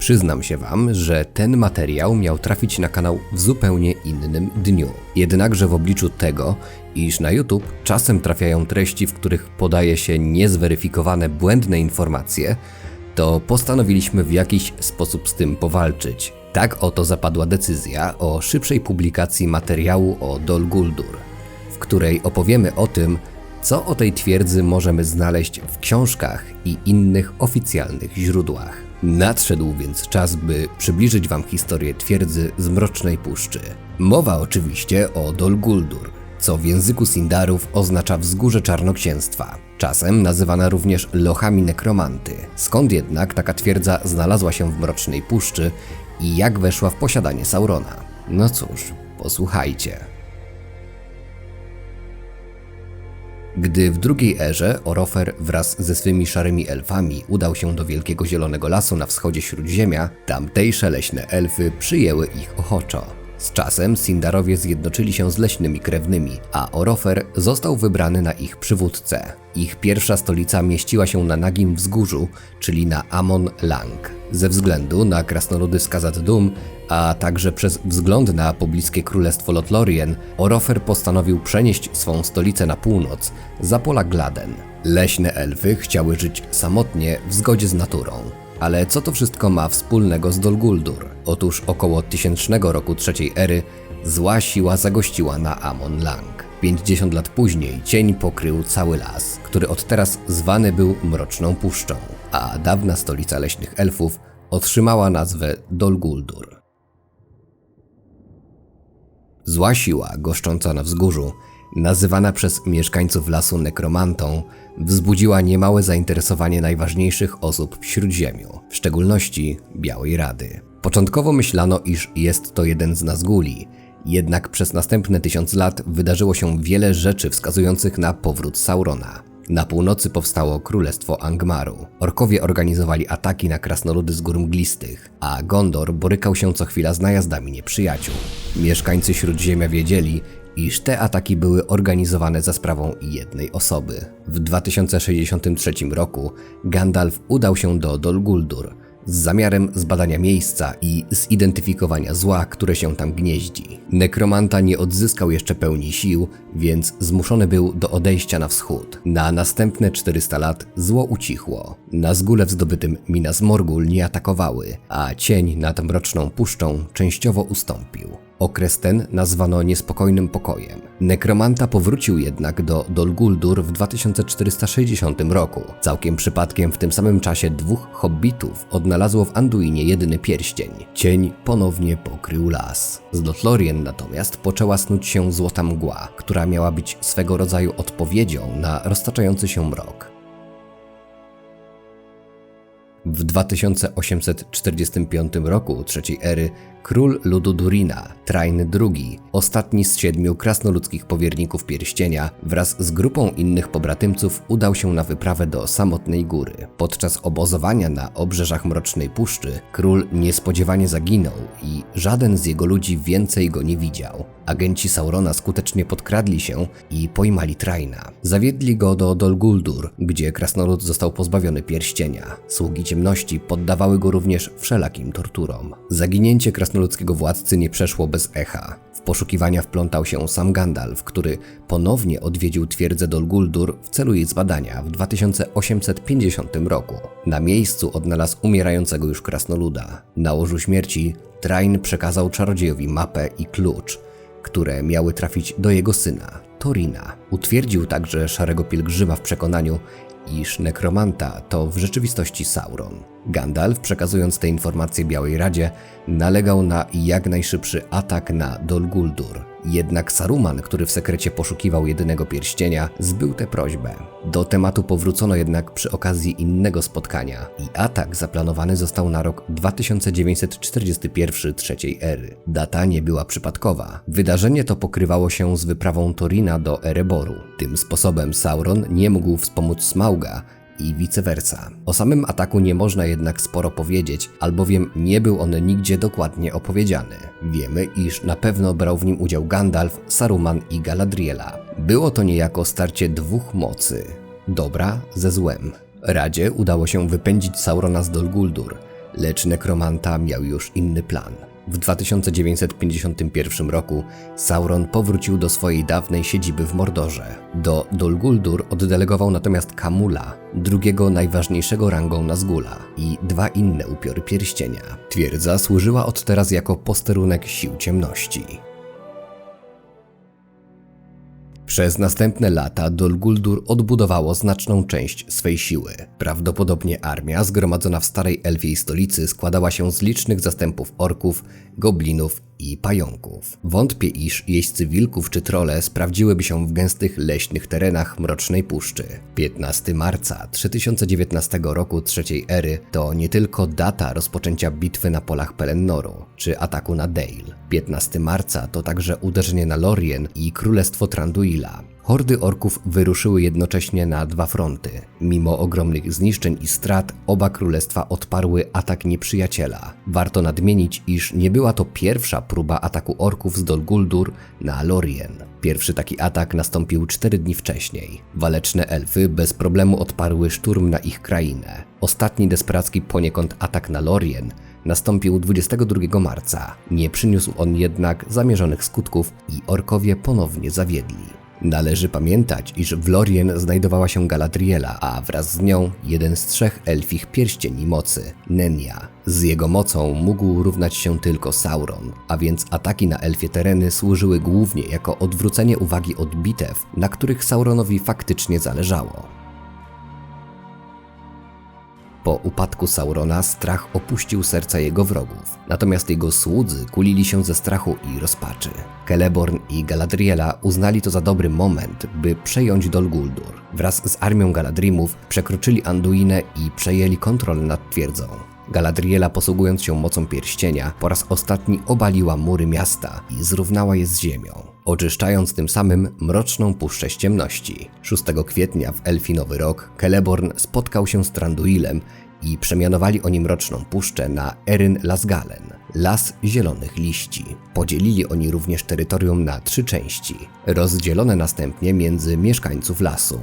Przyznam się Wam, że ten materiał miał trafić na kanał w zupełnie innym dniu. Jednakże w obliczu tego, iż na YouTube czasem trafiają treści, w których podaje się niezweryfikowane błędne informacje, to postanowiliśmy w jakiś sposób z tym powalczyć. Tak oto zapadła decyzja o szybszej publikacji materiału o Dol Guldur, w której opowiemy o tym, co o tej twierdzy możemy znaleźć w książkach i innych oficjalnych źródłach. Nadszedł więc czas, by przybliżyć Wam historię twierdzy z Mrocznej Puszczy. Mowa oczywiście o Dol Guldur, co w języku Sindarów oznacza wzgórze czarnoksięstwa. Czasem nazywana również lochami nekromanty. Skąd jednak taka twierdza znalazła się w Mrocznej Puszczy i jak weszła w posiadanie Saurona? No cóż, posłuchajcie. Gdy w drugiej erze Orofer wraz ze swymi szarymi elfami udał się do Wielkiego Zielonego Lasu na wschodzie Śródziemia, tamtejsze leśne elfy przyjęły ich ochoczo. Z czasem Sindarowie zjednoczyli się z leśnymi krewnymi, a Orofer został wybrany na ich przywódcę. Ich pierwsza stolica mieściła się na Nagim Wzgórzu, czyli na Amon Lang. Ze względu na krasnoludy z Khazad-dûm, a także przez wzgląd na pobliskie królestwo Lotlorien, Orofer postanowił przenieść swą stolicę na północ, za pola Gladen. Leśne elfy chciały żyć samotnie w zgodzie z naturą. Ale co to wszystko ma wspólnego z Dol Guldur? Otóż około tysięcznego roku trzeciej ery zła siła zagościła na Amon Lang. 50 lat później cień pokrył cały las, który od teraz zwany był Mroczną Puszczą, a dawna stolica leśnych elfów otrzymała nazwę Dol Guldur. Zła siła goszcząca na wzgórzu, nazywana przez mieszkańców lasu nekromantą, wzbudziła niemałe zainteresowanie najważniejszych osób w Śródziemiu, w szczególności Białej Rady. Początkowo myślano, iż jest to jeden z Nazguli, jednak przez następne tysiąc lat wydarzyło się wiele rzeczy wskazujących na powrót Saurona. Na północy powstało Królestwo Angmaru. Orkowie organizowali ataki na krasnoludy z gór mglistych, a Gondor borykał się co chwila z najazdami nieprzyjaciół. Mieszkańcy Śródziemia wiedzieli, iż te ataki były organizowane za sprawą jednej osoby. W 2063 roku Gandalf udał się do Dol Guldur, z zamiarem zbadania miejsca i zidentyfikowania zła, które się tam gnieździ. Nekromanta nie odzyskał jeszcze pełni sił, więc zmuszony był do odejścia na wschód. Na następne 400 lat zło ucichło. Nazgule w zdobytym Minas Morgul nie atakowały, a cień nad mroczną puszczą częściowo ustąpił. Okres ten nazwano niespokojnym pokojem. Nekromanta powrócił jednak do Dol Guldur w 2460 roku. Całkiem przypadkiem w tym samym czasie dwóch hobbitów odnalazło w Anduinie jedyny pierścień. Cień ponownie pokrył las. Z Lothlorien natomiast poczęła snuć się złota mgła, która miała być swego rodzaju odpowiedzią na roztaczający się mrok. W 2845 roku trzeciej ery król ludu Durina, Train II, ostatni z siedmiu krasnoludzkich powierników pierścienia, wraz z grupą innych pobratymców udał się na wyprawę do samotnej góry. Podczas obozowania na obrzeżach Mrocznej Puszczy król niespodziewanie zaginął i żaden z jego ludzi więcej go nie widział. Agenci Saurona skutecznie podkradli się i pojmali Traina. Zawiedli go do Dol Guldur, gdzie krasnolud został pozbawiony pierścienia. Sługi ciemności poddawały go również wszelakim torturom. Zaginięcie krasnoludzkiego władcy nie przeszło bez echa. W poszukiwania wplątał się sam Gandalf, który ponownie odwiedził twierdzę Dol Guldur w celu jej zbadania w 2850 roku. Na miejscu odnalazł umierającego już krasnoluda. Na łożu śmierci Train przekazał czarodziejowi mapę i klucz – które miały trafić do jego syna, Torina. Utwierdził także Szarego Pielgrzyma w przekonaniu, iż nekromanta to w rzeczywistości Sauron. Gandalf, przekazując te informacje Białej Radzie, nalegał na jak najszybszy atak na Dol Guldur. Jednak Saruman, który w sekrecie poszukiwał jedynego pierścienia, zbył tę prośbę. Do tematu powrócono jednak przy okazji innego spotkania i atak zaplanowany został na rok 2941 trzeciej ery. Data nie była przypadkowa. Wydarzenie to pokrywało się z wyprawą Torina do Ereboru. Tym sposobem Sauron nie mógł wspomóc Smauga, i vice versa. O samym ataku nie można jednak sporo powiedzieć, albowiem nie był on nigdzie dokładnie opowiedziany. Wiemy, iż na pewno brał w nim udział Gandalf, Saruman i Galadriela. Było to niejako starcie dwóch mocy. Dobra ze złem. Radzie udało się wypędzić Saurona z Dol Guldur, Lecz nekromanta miał już inny plan. W 2951 roku Sauron powrócił do swojej dawnej siedziby w Mordorze. Do Dol Guldur oddelegował natomiast Kamula, drugiego najważniejszego rangą Nazgula i dwa inne upiory pierścienia. Twierdza służyła od teraz jako posterunek sił ciemności. Przez następne lata Dol Guldur odbudowało znaczną część swej siły. Prawdopodobnie armia zgromadzona w starej elfiej stolicy składała się z licznych zastępów orków, goblinów i pająków. Wątpię, iż jeźdźcy wilków czy trole sprawdziłyby się w gęstych leśnych terenach Mrocznej Puszczy. 15 marca 3019 roku trzeciej ery to nie tylko data rozpoczęcia bitwy na polach Pelennoru czy ataku na Dale. 15 marca to także uderzenie na Lorien i królestwo Tranduila. Hordy orków wyruszyły jednocześnie na dwa fronty. Mimo ogromnych zniszczeń i strat, oba królestwa odparły atak nieprzyjaciela. Warto nadmienić, iż nie była to pierwsza próba ataku orków z Dol Guldur na Lorien. Pierwszy taki atak nastąpił cztery dni wcześniej. Waleczne elfy bez problemu odparły szturm na ich krainę. Ostatni desperacki poniekąd atak na Lorien nastąpił 22 marca. Nie przyniósł on jednak zamierzonych skutków i orkowie ponownie zawiedli. Należy pamiętać, iż w Lorien znajdowała się Galadriela, a wraz z nią jeden z trzech elfich pierścieni mocy, Nenya. Z jego mocą mógł równać się tylko Sauron, a więc ataki na elfie tereny służyły głównie jako odwrócenie uwagi od bitew, na których Sauronowi faktycznie zależało. Po upadku Saurona strach opuścił serca jego wrogów, natomiast jego słudzy kulili się ze strachu i rozpaczy. Celeborn i Galadriela uznali to za dobry moment, by przejąć Dol Guldur. Wraz z armią Galadrimów przekroczyli Anduinę i przejęli kontrolę nad twierdzą. Galadriela, posługując się mocą pierścienia, po raz ostatni obaliła mury miasta i zrównała je z ziemią, oczyszczając tym samym mroczną puszczę z ciemności. 6 kwietnia w Elfi Nowy Rok Celeborn spotkał się z Tranduilem i przemianowali oni mroczną puszczę na Eryn Lasgalen, Las Zielonych Liści. Podzielili oni również terytorium na trzy części, rozdzielone następnie między mieszkańców lasu.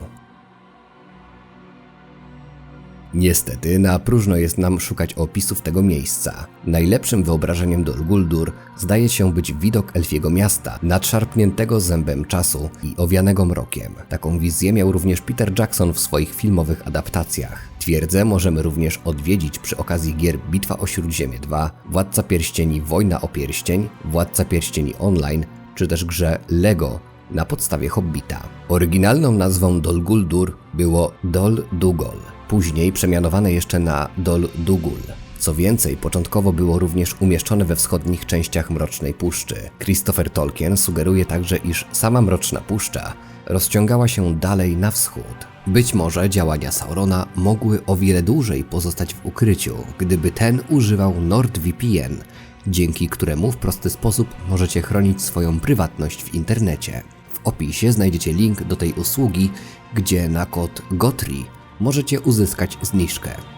Niestety, na próżno jest nam szukać opisów tego miejsca. Najlepszym wyobrażeniem Dol Guldur zdaje się być widok elfiego miasta, nadszarpniętego zębem czasu i owianego mrokiem. Taką wizję miał również Peter Jackson w swoich filmowych adaptacjach. Twierdzę możemy również odwiedzić przy okazji gier Bitwa o Śródziemie 2, Władca Pierścieni Wojna o Pierścień, Władca Pierścieni Online, czy też grze LEGO na podstawie Hobbita. Oryginalną nazwą Dol Guldur było Dol Dugol później przemianowane jeszcze na Dol Dugul. Co więcej, początkowo było również umieszczone we wschodnich częściach Mrocznej Puszczy. Christopher Tolkien sugeruje także, iż sama Mroczna Puszcza rozciągała się dalej na wschód. Być może działania Saurona mogły o wiele dłużej pozostać w ukryciu, gdyby ten używał NordVPN, dzięki któremu w prosty sposób możecie chronić swoją prywatność w internecie. W opisie znajdziecie link do tej usługi, gdzie na kod GOTRI możecie uzyskać zniżkę.